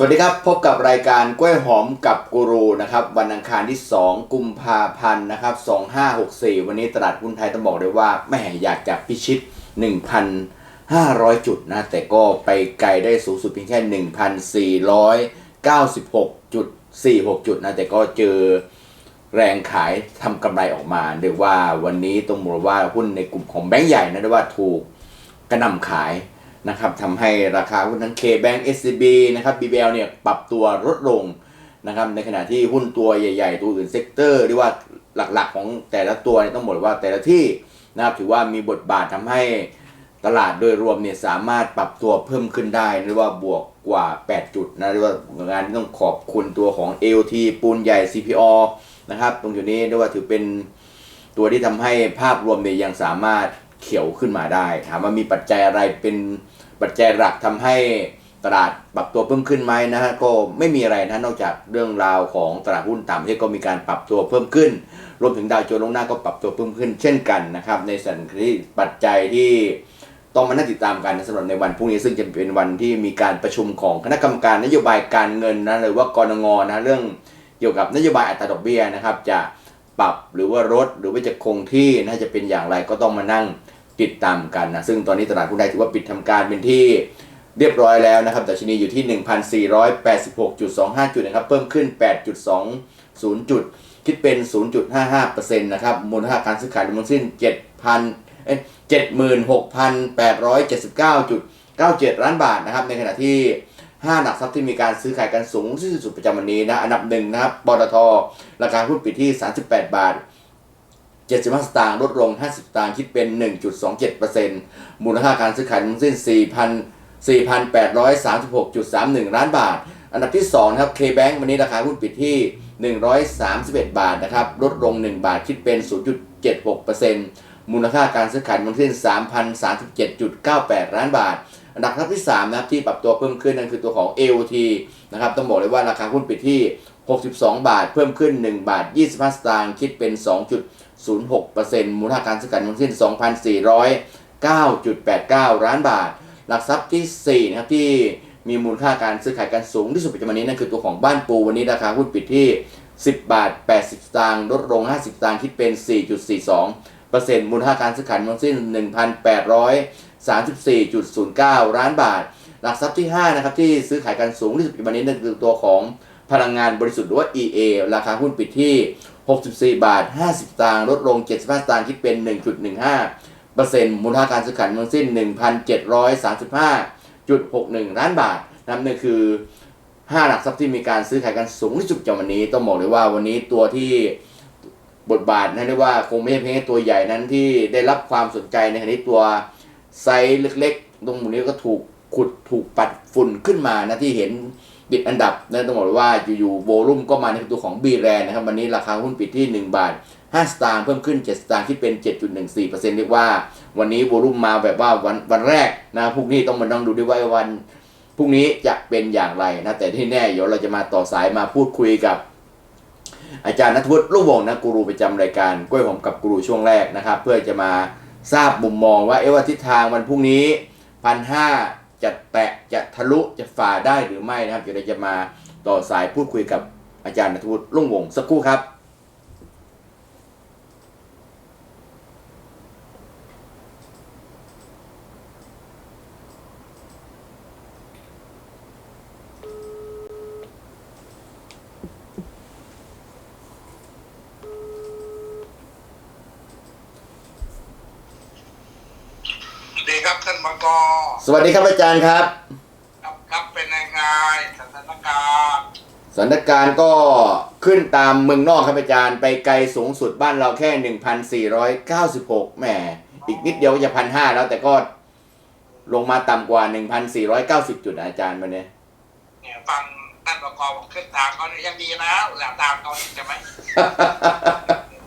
สวัสดีครับ พบกับรายการกล้วยหอมกับกูรูนะครับวันอังคารที่ 2 กุมภาพันธ์นะครับ2564 วันนี้ตลาดหุ้นไทยต้องบอกเลยว่าแม่อยากจะพิชิต 1,500 จุดนะ แต่ก็ไปไกลได้สูงสุดเพียงแค่ 1,496.46 จุดนะ แต่ก็เจอแรงขายทำกำไรออกมาเรียกว่าวันนี้ต้องบอกว่าหุ้นในกลุ่มของแบงก์ใหญ่นะเรียกว่าถูกกระนำขาย นะครับทำให้ราคาหุ้นทั้ง K-Bank SCB นะครับ BBL เนี่ยปรับตัวลดลงนะครับในขณะที่หุ้นตัวใหญ่ ๆ ตัวอื่นเซกเตอร์หรือว่าหลักๆ ของแต่ละตัวเนี่ยต้องบอกว่าแต่ละที่นะครับถือว่ามีบทบาททำให้ตลาดโดยรวมเนี่ยสามารถปรับตัวเพิ่มขึ้นได้หรือว่าบวกกว่า 8 จุดนะหรือว่างานที่ต้องขอบคุณตัวของ AOT ปูนใหญ่ CPO นะครับตรงจุดนี้เรียกว่าถือเป็นตัวที่ทำให้ภาพรวมเนี่ยยังสามารถเขียวขึ้นมาได้ ถามว่ามีปัจจัยอะไรเป็น ปัจจัยหลักทำให้ตลาดปรับตัวเพิ่มขึ้นไหมนะฮะก็ไม่มีอะไรนะนอกจากเรื่องราวของตลาดหุ้นต่างประเทศก็มีการปรับตัวเพิ่มขึ้น รวมถึงดาวโจนส์ลงหน้าก็ปรับตัวเพิ่มขึ้น เช่นกันนะครับในส่วนที่ปัจจัยที่ต้องมานั่งติดตามกันสำหรับในวันพรุ่งนี้ซึ่งจะเป็นวันที่มีการประชุมของคณะกรรมการนโยบายการเงินนะหรือว่ากรงงนะเรื่องเกี่ยวกับนโยบายอัตราดอกเบี้ยนะครับจะปรับหรือว่าลดหรือว่าจะคงที่นะจะเป็นอย่างไรก็ต้องมานั่ง ติดตามกันนะซึ่งตอนนี้ตลาดหุ้นไทยถือว่าปิดทำการเป็นที่เรียบร้อยแล้วนะครับดัชนีอยู่ที่ 1,486.25 จุดนะครับ เพิ่มขึ้น 8.20 จุด คิดเป็น 0.55%นะครับ มูลค่าการซื้อขายรวมสิ้น 7,000เอ้ย76,879.97 ล้านบาทนะครับ ในขณะที่ 5 หลักทรัพย์ที่มีการซื้อขายกันสูงที่สุดประจำวันนี้นะ อันดับหนึ่งนะครับ ปตท ราคาหุ้นปิดที่ 38 บาท 75 สตางค์ลดลง 50 สตางค์คิดเป็น 1.27%มูลค่าการซื้อขายทั้งสิ้น 4,4836.31 ล้านบาท อันดับที่2นะครับ K-Bank วันนี้ราคาหุ้นปิดที่ 131 บาทนะครับลดลง 1 บาทคิดเป็น 0.76%มูลค่าการซื้อขายทั้งสิ้น 3,037.98 ล้านบาท อันดับที่3นะครับที่ปรับตัวเพิ่มขึ้นนั่นคือตัวของ AOT นะครับต้องบอกเลยว่าราคาหุ้นปิดที่ 62 บาท เพิ่มขึ้น 1 บาท 25 สตางค์คิดเป็น 2 2.06%มูลค่าการซื้อขายทั้งสิ้น 2,409.89 ล้านบาท หลักทรัพย์ที่ 4 นะครับที่มีมูลค่าการซื้อขายกันสูงที่สุดประจำวันนี้นั่นคือตัวของบ้านปูวันนี้ราคาหุ้นปิดที่ 10 บาท 80 สตางค์ลดลง 50 สตางค์คิดเป็น 4.42%มูลค่าการซื้อขายทั้งสิ้น 1,834.09 ล้านบาท หลักทรัพย์ที่ 5 นะครับที่ซื้อขายกันสูงที่สุดปัจจุบันนี้นั่นคือตัวของพลังงานบริสุทธิ์หรือว่า EA ราคาหุ้นปิดที่ 64 บาท 50สตางค์ลดลง 75สตางค์คิดเป็น 1.15เปอร์เซ็นต์มูลค่าการซื้อขายทั้งสิ้น 1,735.61 ล้านบาทนะครับนี่คือ 5 หลักทรัพย์ที่มีการซื้อขายกันสูงที่สุดจากวันนี้ ต้องบอกเลยว่าวันนี้ตัวที่บทบาทนะเรียกว่าคงไม่ใช่เพียงแค่ตัวใหญ่นั้นที่ได้รับความสนใจในขณะที่ตัวไซส์เล็กๆ ตรงมุมนี้ก็ถูกขุดถูกปัดฝุ่นขึ้นมานะที่เห็น ติดอันดับนะต้องบอกว่าอยู่ๆโวลุ่มก็มาในตัวของบีแรนนะครับวันนี้ราคาหุ้นปิดที่ 1 บาท 5 สตางค์เพิ่มขึ้น 7 สตางค์คิดเป็น 7.14%เรียกว่า วันนี้โวลุ่มมาแบบว่าวันวันแรกนะพรุ่งนี้ต้องมาต้องดูด้วยว่าวันพรุ่งนี้จะเป็นอย่างไรนะแต่ที่แน่เดี๋ยวเราจะมาต่อสายมาพูดคุยกับ อาจารย์นัทวุฒิลูกวงศ์นะกูรูประจำรายการกล้วยหอมกับกูรูช่วงแรกนะครับ เพื่อจะมาทราบมุมมองว่าเอ๊ะว่าทิศทางวันพรุ่งนี้พันห้า จะแตะจะทะลุจะฝ่าได้หรือไม่นะครับเดี๋ยวเราจะมาต่อสายพูดคุยกับอาจารย์นัทวุฒิลุ่งวงศ์สักครู่ครับ สวัสดี ครับท่านมังกรสวัสดีครับอาจารย์ครับ ครับครับเป็นยังไงสถานการณ์สถานการณ์ก็ขึ้นตามเมืองนอกครับอาจารย์ ไปไกลสูงสุดบ้านเราแค่ 1,496แหมอีกนิดเดียวก็จะพันห้าแล้วแต่ก็ลงมาต่ำกว่า 1,490 จุดนะอาจารย์วันนี้เนี่ยฟังท่านมังกรบอกขึ้นทางเขาเนี่ยยังดีนะแหละตามเขาใช่ไหม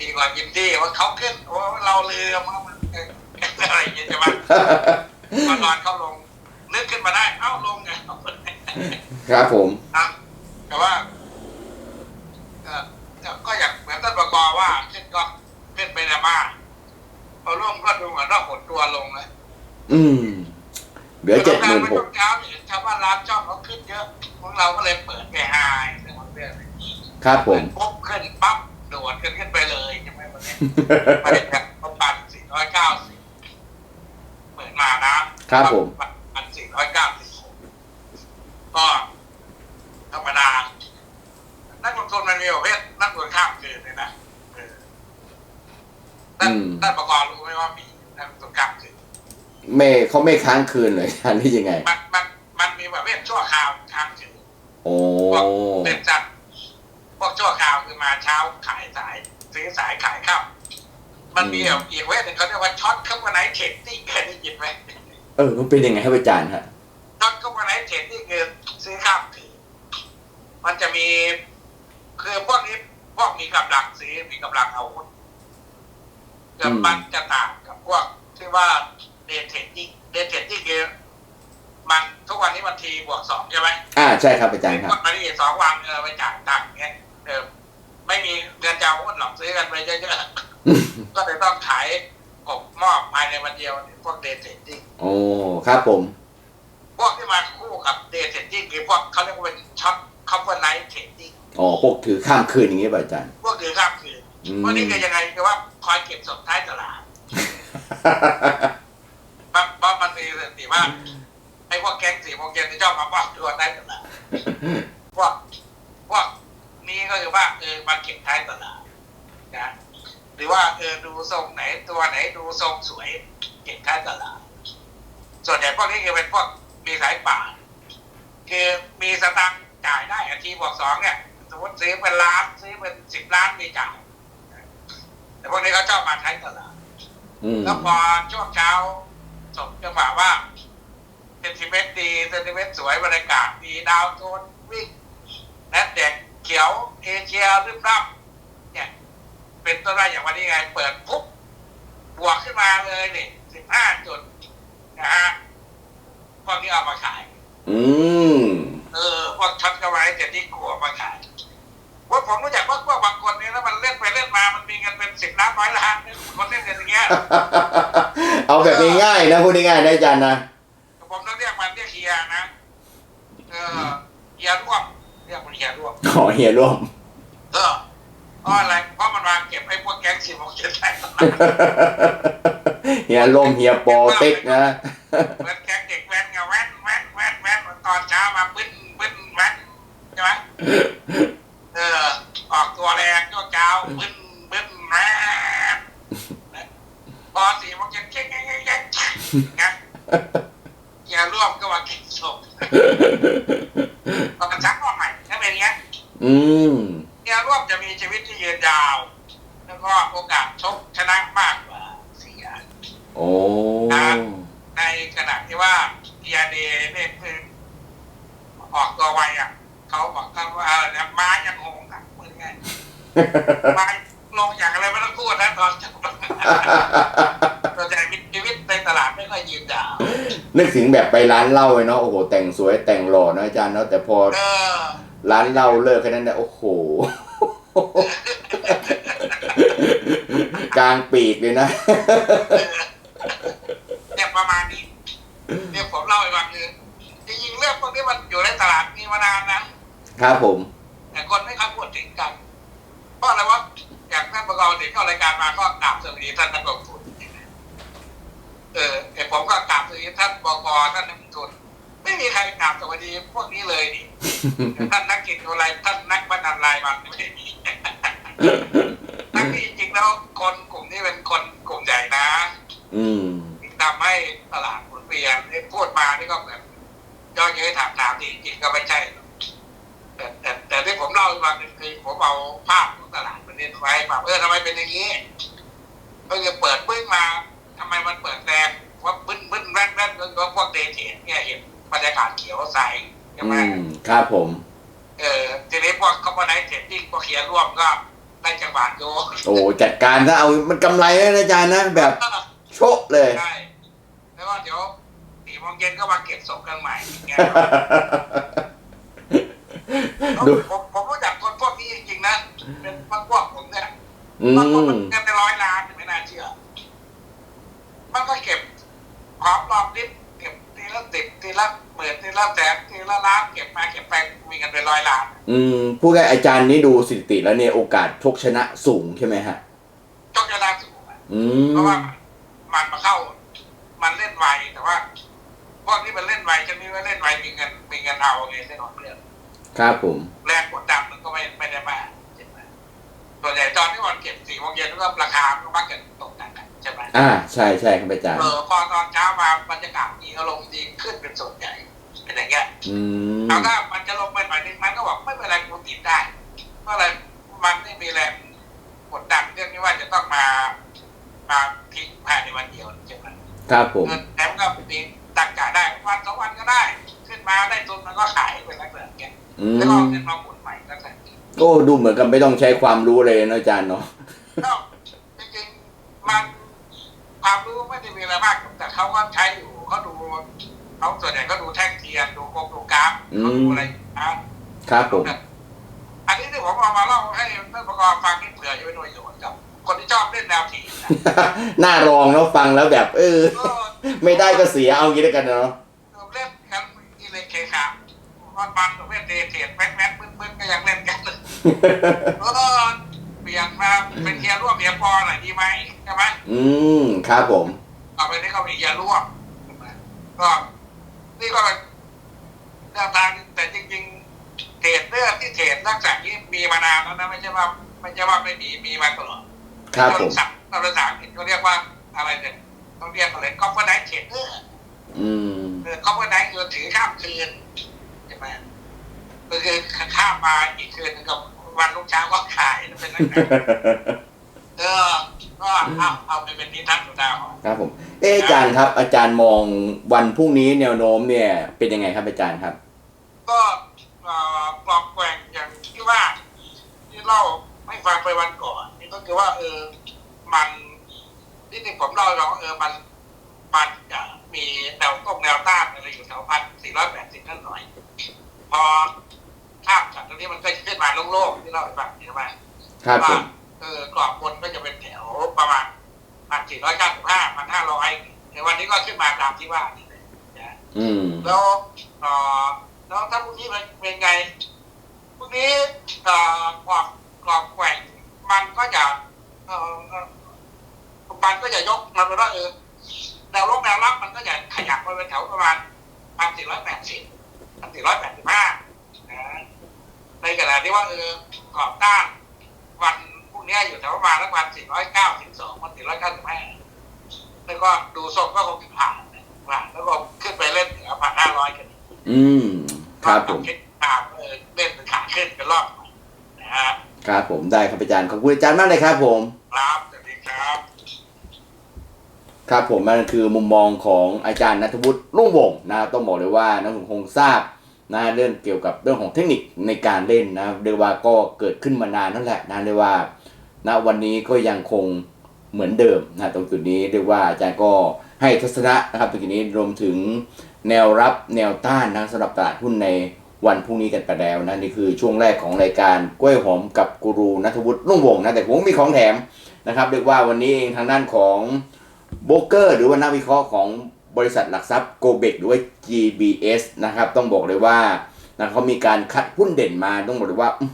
ดีกว่ายินดีว่าเขาขึ้นว่าเราเรือมามันเอออะไรอย่างเงี้ยใช่ไหมมานอนเขาลง นึกขึ้นมาได้เอ้าลงไงครับผมครับแต่ว่าเอ่อก็อย่างเหมือนท่านมังกรว่าขึ้นก็ขึ้นไปแล้วมากพอร่วงก็ดูเหมือนว่าหดตัวลงเลยอืมเดี๋ยวลือเจ็ดหมื่นหกเช้าเห็นชาวบ้านร้านช่องเขาขึ้นเยอะพวกเราก็เลยเปิดไปไฮเรื่องของเรื่องครับผมปุ๊บขึ้นปั๊บโดดขึ้นขึ้นไปเลยใช่ไหมวันนี้ไปแบบประมาณสี่ร้อยเก้าสิบเปิดมานะ ครับผมพันสี่ร้อยเก้าสิบก็ธรรมดา นักลงทุนมันมีประเภทนักลงทุนข้ามคืนเลยนะเออท่านอืมท่านประกอบรู้ไหมว่ามีนักลงทุนข้ามคืนไม่เขาไม่ค้างคืนเลยอันนี้ยังไง มันมันมันมีประเภทชั่วคราวข้ามคืนโอ้เป็นจัดพวกชั่วคราวคือมาเช้าขายสายซื้อสายขายข้าวมันมีแบบอีกเวทหนึ่งเขาเรียกว่าช็อตเข้ามาไหนเทรดดิ้งเคยได้ยินไหมเออมันเป็นยังไงครับอาจารย์ฮะช็อตเข้ามาไหนเทรดดิ้งคือซื้อข้ามถือมันจะมีคือพวกนี้พวกมีกำลังซื้อมีกำลังเอาหุ้นเกิดมันจะต่างกับพวกที่ว่าเดทเทรดดิ้งเดทเทรดดิ้งคือมันทุกวันนี้มันทีบวกสองใช่ไหมอ่าใช่ครับอาจารย์ครับวันนี้สองวันเออไปจ่ายตังค์เงี้ยเออไม่มีเงินจะเอาหุ้นหรอกซื้อกันไปเยอะๆก็เลยต้องขายกบมอบภายในวันเดียวเนี่ยพวกเดทเทรดดิ้ง โอ้ครับผม พวกที่มาคู่กับเดทเทรดดิ้งคือพวกเขาเรียกว่าเป็นช็อตคัพเปอร์ไนท์เทรดดิ้งอ๋อพวกถือข้ามคืนอย่างนี้ป่ะอาจารย์ พวกถือข้ามคืนอืม พวกนี้คือยังไงคือว่าคอยเก็บส่งท้ายตลาดเพราะเพราะมันมีสถิติว่าไอ้พวกแก๊งสี่โมงเย็นที่ชอบมาป้อมตัวท้ายตลาดพวกพวกนี้ก็คือว่าเออมันเก็บท้ายตลาดนะหรือว่าเออดูทรงไหนตัวไหนดูทรงสวยเก็บท้ายตลาด ส่วนใหญ่พวกนี้คือเป็นพวกมีสายป่านคือมีสตังค์จ่ายได้อาทีบวกสองเนี่ยสมมติซื้อเป็นล้านซื้อเป็นสิบล้านมีจ่ายแต่พวกนี้เขาชอบมาท้ายตลาดอืมแล้วพอช่วงเช้าสมจังหวะว่าเซนติเมตรดีเซนติเมตรสวยบรรยากาศดีดาวโจนส์วิ่งแนทเด็กเขียวเอเชียรึบรับเนี่ย เป็นต้นได้อย่างวันนี้ไง เปิดปุ๊บบวกขึ้นมาเลยนี่สิบห้าจุด นะฮะพวกนี้เอามาขาย อืม เออพวกช็อตกระไว้เจ็ดที่กลัวมาขายว่าผมรู้จักว่าพวกบางคนเนี่ยแล้วมันเล่นไปเล่นมามันมีเงินเป็นสิบล้านร้อยล้านเนี่ยคนเล่นกันอย่างเงี้ยเอาแบบง่ายๆนะพูดง่ายๆนะอาจารย์นะผมต้องเรียกมันเรียกเฮียนะเออเฮียร่วมเรียกมันเฮียร่วมขอเฮียร่วมเออเพราะอะไรเพราะมันวางเก็บไอ้พวกแก๊งสิบหกเจ็ดแสน เฮียร่มเฮียปอเต็กนะเหมือนแก๊งเด็กแว้นไงแว้นแว้นแว้นแว้นตอนเช้ามาปึ้นปึ้นแว้นใช่ไหมเออออกตัวแรงช่วงเช้าปึ้นปึ้นแว้นพอสี่โมงเย็นเจ๊งเจ๊งเจ๊งเจ๊งนะเฮียร่วมก็มาเก็บศพตอนชักว่าใหม่ถ้าเป็นอย่างเงี้ยอืมแนวร่วมจะมีชีวิตที่ยืนยาว แล้วก็โอกาสชกชนะมากกว่า โอ้ในขณะที่ว่าเอียเดเนี่ยคือออกตัวไวอะเขาบอกเขาว่าอะไรนะม้ายังงงอะมือไงม้าลงอย่างอะไรไม่ต้องพูดนะตอนจบส่วนใหญ่มีชีวิตในตลาดไม่ค่อยยืนยาวนึกถึงแบบไปร้านเหล้าเลยเนาะโอ้โหแต่งสวยแต่งหล่อเนอะอาจารย์เนาะแต่พอเออร้านเหล้าเลิกแค่นั้นเนี่ยโอ้โหกลางปีกเลยนะ เนี่ยประมาณนี้เนี่ยผมเล่าให้ฟังคือจ ริงๆเรื่องพวกนี้มันอยู่ในตลาดมีมานานนะครับผม แต่คนไม่ค่อยพูดถึงกัน เพราะอะไรวะอย่างท่านประกอบถึงเข้ารายการมาก็กราบสวัสดีท่านนักลงทุนเออไอผมก็กราบสวัสดีท่านบกท่านนักลงทุนไม่มีใครกราบสวัสดีพวกนี้เลยนี่ท่านนักกิจอะไรท่านนักบันนันรายวันไม่มีทั้งที่จริงๆแล้วคนกลุ่มนี้เป็นคนกลุ่มใหญ่นะ อืมทำให้ตลาดหมุนเวียนที่พูดมานี่ก็เหมือน ย่อเย้ยถามถามๆที่จริงๆก็ไม่ใช่ แต่แต่แต่ที่ผมเล่าให้ฟังคือผมเอาภาพของตลาดมันเน้นไว้แบบเออทำไมเป็นอย่างนี้ก็คือเปิดปึ้งมาทำไมมันเปิดแดงว่าบึ้นบึ้นแว่นแว่นก็พวกเดทเทนเนี่ยเห็นบรรยากาศเขียวใสใช่อืไหมมครับผม เออทีนี้พวกคอมโพไนท์เทรดดิ้งพวกเขียนร่วมก็ได้จังหวะโยโอ้จัดการถ้าเอามันกำไรแล้วนะอาจารย์นะแบบโชะเลยใช่แล้วก็เดี๋ยวสี่ โมงเย็นก็มาเก็บศพกันใหม่อย่างเงี้ยดูผมผมรู้จักคนพวกนี้จริงๆนะเป็นพวกพวกผมเนี่ยอืบางคนมันมเงินเป็นร้อยล้านไม่น่าเชื่อ มันก็เก็บหอมรอมริบเก็บทีละสิบละหมื่นทีละแสนทีละล้านเก็บมาเก็บไปมีกันเป็นร้อยล้าน อืมผู้ง่ายอาจารย์นี้ดูสถิติแล้วเนี่ยโอกาสชกชนะสูงใช่ไหมฮะจงจะได้สูงอะอืเพราะมว่ามันมาเข้า มันเล่นไวแต่ว่า พวกที่มันเล่นไวจะมีว่าเล่นไวมีเงินมีเงินเอาไงแน่นอนเรื่องครับผมแรงกดดันมันก็ไม่ไม่ได้มากใช่ไหมส่วนใหญ่ตอนที่วันเก็บสี่โมงเย็นก็ราคามันก็มักจะตกต่างกันใช่ไหมอ่าใช่ใช่ครับอาจารย์เออพอตอนเช้ามาบรรยากาศดีอารมณ์ดีขึ้นเป็นส่วนใหญ่เป็นอย่างเงี้ยอืมเอาถ้ามันจะลงไปหน่อยนึงมันก็บอกไม่เป็นไรกูติดได้เพราะอะไรมันไม่มีแรงกดดันเรื่องนี้ว่าจะต้องมามาทิ้งภายในวันเดียวใช่ไหมครับผมเงินแถมก็มี ตักกะได้วันสองวันก็ได้ ขึ้นมาได้ทุนมันก็ขายเป็นลักษณะเงี้ยอืแล้วก็เอามเงินมาหมุนใหม่ลักษณะนี้โอ้ดูเหมือนกับไม่ต้องใช้ความรู้เลยนะอาจารย์เนาะก็จริงๆมันความรู้ไม่ได้มีอะไรมากแต่เขาก็ใช้อยู่เขาดูเขาส่วนใหญ่ก็ดูแท่งเทียนดูกงดูกราฟเขาดูอะไรนะครับผมอันนี้ที่ผมเอามาเล่าให้ท่านประกอบฟังที่เผื่อจะเป็นประโยชน์กับคนที่ชอบเล่นแนวถีบนะน่ารองเนาะฟังแล้วแบบ เออเออ ไม่ได้ก็เสียเอางี้แล้วกันเนาะเล่นกันอีเล็กเคค่ะมันมันประเภทเดทเทรดแม็กแม็กมึนมึนก็ยังเล่นกันเลยเออเปลี่ยนมาเป็นเทียร์ร่วมเทียร์ปอหน่อยดีไหมใช่ไหมอืมครับผมต่อไปนี้ก็มีเทียร์ร่วมใช่ไหมก็นี่ก็เป็นแนวทางแต่จริง ๆ เทรดเรื่องที่เทรดลักษณะนี้มีมานานแล้วนะไม่ใช่ว่าไม่ใช่ว่าไม่มีมีมาตลอดครับจผนมสับภาษาอังกฤษเขาเรียกว่าอะไรเนี่ย ต้องเรียกอะไรก็เปอร์ไนท์เทรดเดอร์อืมเออเขาเปอร์ไนท์คือถือข้ามคืนใช่ไหมก็คือข้ามมาอีกคืนนึงกับวันลุงเช้าก็ขายเป็นลักษณะเออก็เอาเอาไปเป็นนิทานสุดาหรณ์ครับผม เอออาจารย์ครับ อาจารย์มองวันพรุ่งนี้แนวโน้มเนี่ย เป็นยังไงครับอาจารย์ครับ ก็เอ่อปลอมแปลงอย่างที่ว่าที่เล่าให้ฟังไปวันก่อน นี่ก็คือว่าเออมัน ที่ที่ผมเล่าให้ฟังว่าเออมันมันจะมีแนวต้งแนวต้านอะไรอยู่แถวพันสี่ร้อยแปดสิบนั่นหน่อย พอข้ามจากตรงนี้มันก็ขึ้นมาโล่งๆที่เล่าให้ฟังใช่ไหมครับผว่ามเออกรอบบนก็จะเป็นแถวประมาณพันสี่ร้อยเก้าสิบห้าพันห้าร้อยในวันนี้ก็ขึ้นมาตามที่ว่านี่เลยนะอืมแล้วเอ่อแล้วถ้าพรุ่งนี้มันเป็นไงพรุ่งนี้เอ่อกรอบกรอบแกว่งมันก็จะเอ่อเอ่อ มันก็จะยกมันเป็นว่าเออแนวลงแนวรับมันก็จะขยับไปเป็นแถวประมาณพันสี่ร้อยแปดสิบพันสี่ร้อยแปดสิบห้าในขณะที่ว่าเออกรอบต้านวันพรุ่งนี้อยู่แถวประมาณสักวันสี่ร้อยเก้าถึงสองวันสี่ร้อยเก้าสิบห้าแล้วก็ดูทรงก็คงจะผ่านนะผ่านแล้วก็ขึ้นไปเล่นเหนือพันห้าร้อยกันอืมครับผมคิดตามเออเล่นเป็นขาขึ้นเป็นรอบใหม่นะฮะครับผมได้ครับอาจารย์ขอบคุณอาจารย์มากเลยครับผมครับสวัสดีครับ ครับผมมันคือมุมมองของอาจารย์นัทวุฒิรุ่งวงนะครับต้องบอกเลยว่านักผมคงทราบนะเรื่องเกี่ยวกับเรื่องของเทคนิคในการเล่นนะเรียกว่าก็เกิดขึ้นมานานนั่นแหละนะเรียกว่าณวันนี้ก็ยังคงเหมือนเดิมนะตรงจุดนี้เรียกว่าอาจารย์ก็ให้ทัศนะนะครับตรงจุดนี้รวมถึงแนวรับแนวต้านนะสำหรับตลาดหุ้นในวันพรุ่งนี้กันไปแล้วนะนี่คือช่วงแรกของรายการกล้วยหอมกับกูรูนัทวุฒิรุ่งวงนะแต่ผมมีของแถมนะครับเรียกว่าวันนี้เองทางด้านของ โบรกเกอร์หรือว่านักวิเคราะห์ของบริษัทหลักทรัพย์โกเบกหรือว่า GBS นะครับ ต้องบอกเลยว่านะเขามีการคัดหุ้นเด่นมาต้องบอกเลยว่า อื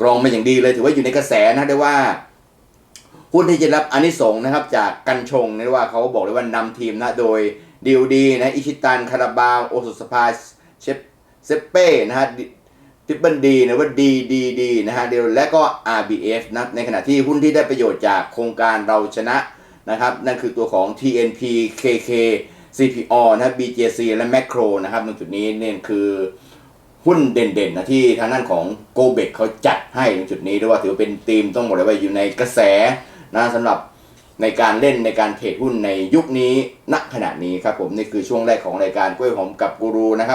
กรองมาอย่างดีเลยถือว่าอยู่ในกระแสนะได้ว่า หุ้นที่จะรับอานิสงส์นะครับ จากกันชงนะว่าเขาบอกเลยว่านำทีมนะโดยดิวดีนะอิชิตันคาราบาวโอสุสภาเชฟเซเป้นะฮะทิปเปิลดีนะว่าดีดีดีนะฮะเดียวและก็ RBF นะในขณะที่หุ้นที่ได้ประโยชน์จากโครงการเราชนะ นะครับนั่นคือตัวของ TNP KK CPO นะครับ BJC และ Macro นะครับตรงจุดนี้เนี่ยคือหุ้นเด่นๆนะที่ทางด้านของ g o b e c เขาจัดให้ตรงจุดนี้ด้วยว่าถือว่าเป็นทีมต้องบอกเลยว่าอยู่ในกระแสนะสำหรับในการเล่นในการเทรดหุ้นในยุคนี้ณขณะนี้ครับผมนี่คือช่วงแรกของรายการกล้วยหอมกับกูรูนะครับ